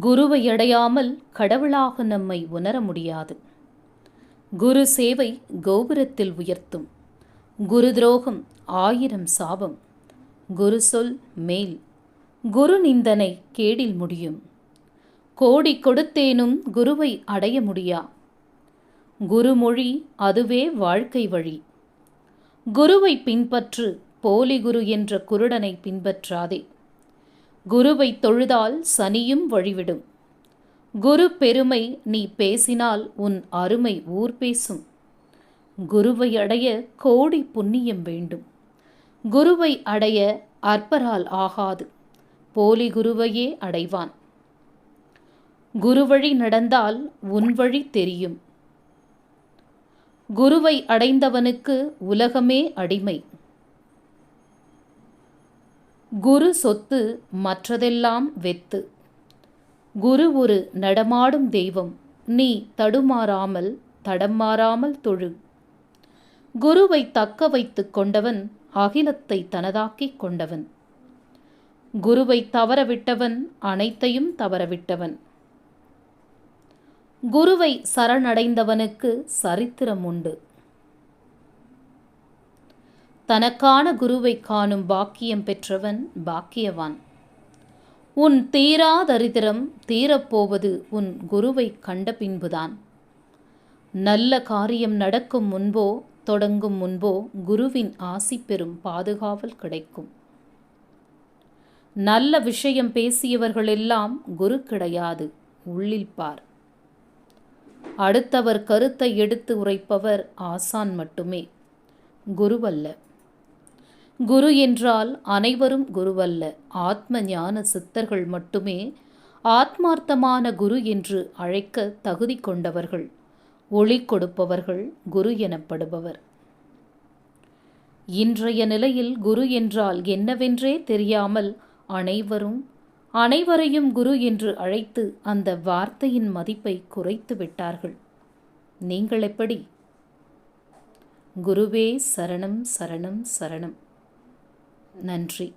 குருவை அடையாமல் கடவுளாக நம்மை உணர முடியாது. குரு சேவை கோபுரத்தில் உயர்த்தும். குரு துரோகம் ஆயிரம் சாபம். குரு சொல் மேல். குரு நிந்தனை கேடில் முடியும். கோடி கொடுத்தேனும் குருவை அடைய முடியா? குருமொழி அதுவே வாழ்க்கை வழி. குருவை பின்பற்று போலி குரு என்ற குருடனை பின்பற்றாதே. குருவை தொழுதால் சனியும் வழிவிடும். குரு பெருமை நீ பேசினால் உன் அருமை ஊர் பேசும். குருவை அடைய கோடி புண்ணியம் வேண்டும். குருவை அடைய அற்பரால் ஆகாது. போலி குருவையே அடைவான். குருவழி நடந்தால் உன் வழி தெரியும். குருவை அடைந்தவனுக்கு உலகமே அடிமை. குரு சொத்து மற்றதெல்லாம் வெத்து. குரு ஒரு நடமாடும் தெய்வம். நீ தடுமாறாமல் தடம் மாறாமல் தொழு. குருவை தக்க வைத்துக் கொண்டவன் அகிலத்தை தனதாக்கிக் கொண்டவன். குருவை தவறவிட்டவன் அனைத்தையும் தவறவிட்டவன். குருவை சரணடைந்தவனுக்கு சரித்திரம் உண்டு. தனக்கான குருவை காணும் பாக்கியம் பெற்றவன் பாக்கியவான். உன் தீரா தரித்திரம் தீரப்போவது உன் குருவை கண்ட பின்புதான். நல்ல காரியம் நடக்கும் முன்போ தொடங்கும் முன்போ குருவின் ஆசி பெறும் பாதுகாவல் கிடைக்கும். நல்ல விஷயம் பேசியவர்களெல்லாம் குரு கிடையாது உள்ளில் பார். அடுத்தவர் கருத்தை எடுத்து உரைப்பவர் ஆசான் மட்டுமே குருவல்ல. குரு என்றால் அனைவரும் குருவல்ல. ஆத்ம ஞான சித்தர்கள் மட்டுமே ஆத்மார்த்தமான குரு என்று அழைக்க தகுதி கொண்டவர்கள். ஒளி கொடுப்பவர்கள் குரு எனப்படுபவர். இன்றைய நிலையில் குரு என்றால் என்னவென்றே தெரியாமல் அனைவரும் அனைவரையும் குரு என்று அழைத்து அந்த வார்த்தையின் மதிப்பை குறைத்து விட்டார்கள். நீங்கள் எப்படி? குருவே சரணம் சரணம் சரணம். நன்றி.